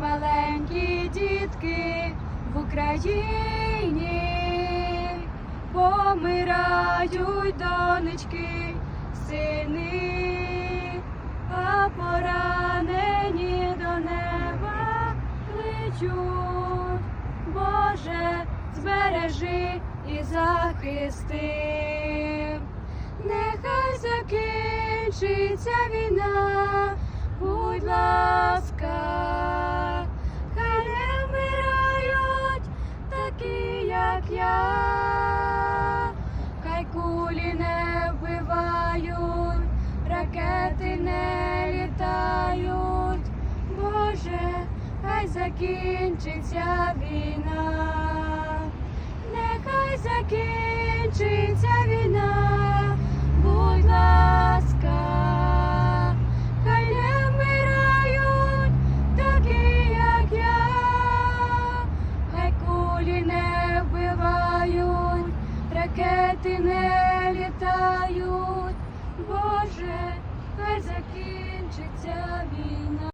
маленькі дітки в Україні, помирають донечки, сини, а поранені до неба кличуть. Боже, збережи і захисти. Нехай закінчиться війна, як я, хай кулі не вбивають, ракети не літають. Боже, хай закінчиться війна, нехай закінчиться війна, будь ласка, хай не вмирають такі, як я, хай кулі ракети не літають. Боже, хай закінчиться війна.